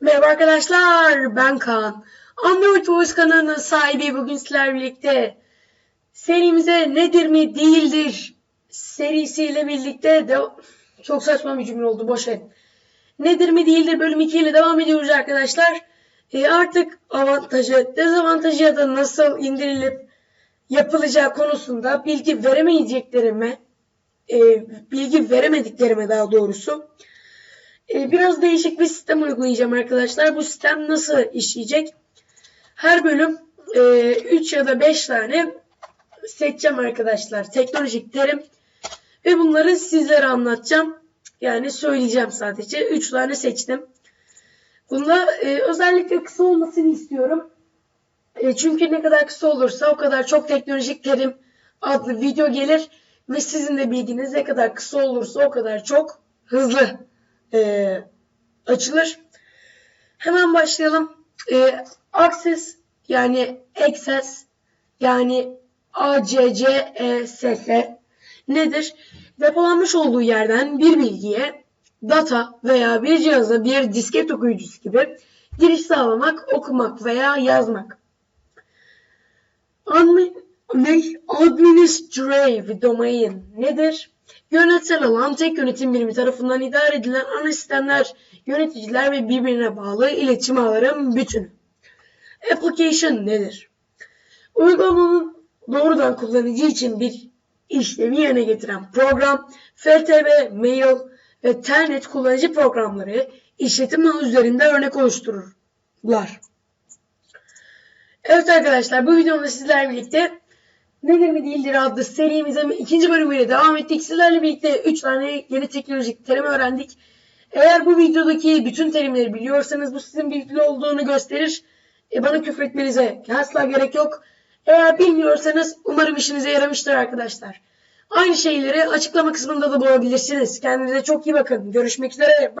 Merhaba arkadaşlar, ben Kaan. Android Voice kanalının sahibi bugün sizlerle birlikte serimize nedir mi değildir serisiyle birlikte de çok saçma bir cümle oldu boş verin. Nedir mi değildir bölüm 2 ile devam ediyoruz arkadaşlar. E, artık avantajı, dezavantajı ya da nasıl indirilip yapılacağı konusunda bilgi veremeyeceklerime, e, bilgi veremediklerime daha doğrusu ee, biraz değişik bir sistem uygulayacağım arkadaşlar. Bu sistem nasıl işleyecek? Her bölüm 3 ya da 5 tane seçeceğim arkadaşlar. Teknolojik terim. Ve bunları sizlere anlatacağım. Yani söyleyeceğim sadece. 3 tane seçtim. Bunda e, özellikle kısa olmasını istiyorum. E, çünkü ne kadar kısa olursa o kadar çok teknolojik terim adlı video gelir. Ve sizin de bilginiz ne kadar kısa olursa o kadar çok hızlı e, açılır. Hemen başlayalım. E, access yani access yani ACCESS nedir? Depolanmış olduğu yerden bir bilgiye data veya bir cihaza bir disket okuyucusu gibi giriş sağlamak, okumak veya yazmak. Admin, ne? Administrative domain nedir? Yönetsel alan tek yönetim birimi tarafından idare edilen ana sistemler, yöneticiler ve birbirine bağlı iletişim ağların bütünü. Application nedir? Uygulamanın doğrudan kullanıcı için bir işlevi yerine getiren program, FTP, mail ve telnet kullanıcı programları işletim ağı üzerinde örnek oluştururlar. Evet arkadaşlar bu videomda sizlerle birlikte Nedir mi değildir adlı serimize ikinci bölümüyle devam ettik. Sizlerle birlikte 3 tane yeni teknolojik terim öğrendik. Eğer bu videodaki bütün terimleri biliyorsanız bu sizin bilgili olduğunu gösterir. E, bana küfretmenize asla gerek yok. Eğer bilmiyorsanız umarım işinize yaramıştır arkadaşlar. Aynı şeyleri açıklama kısmında da bulabilirsiniz. Kendinize çok iyi bakın. Görüşmek üzere.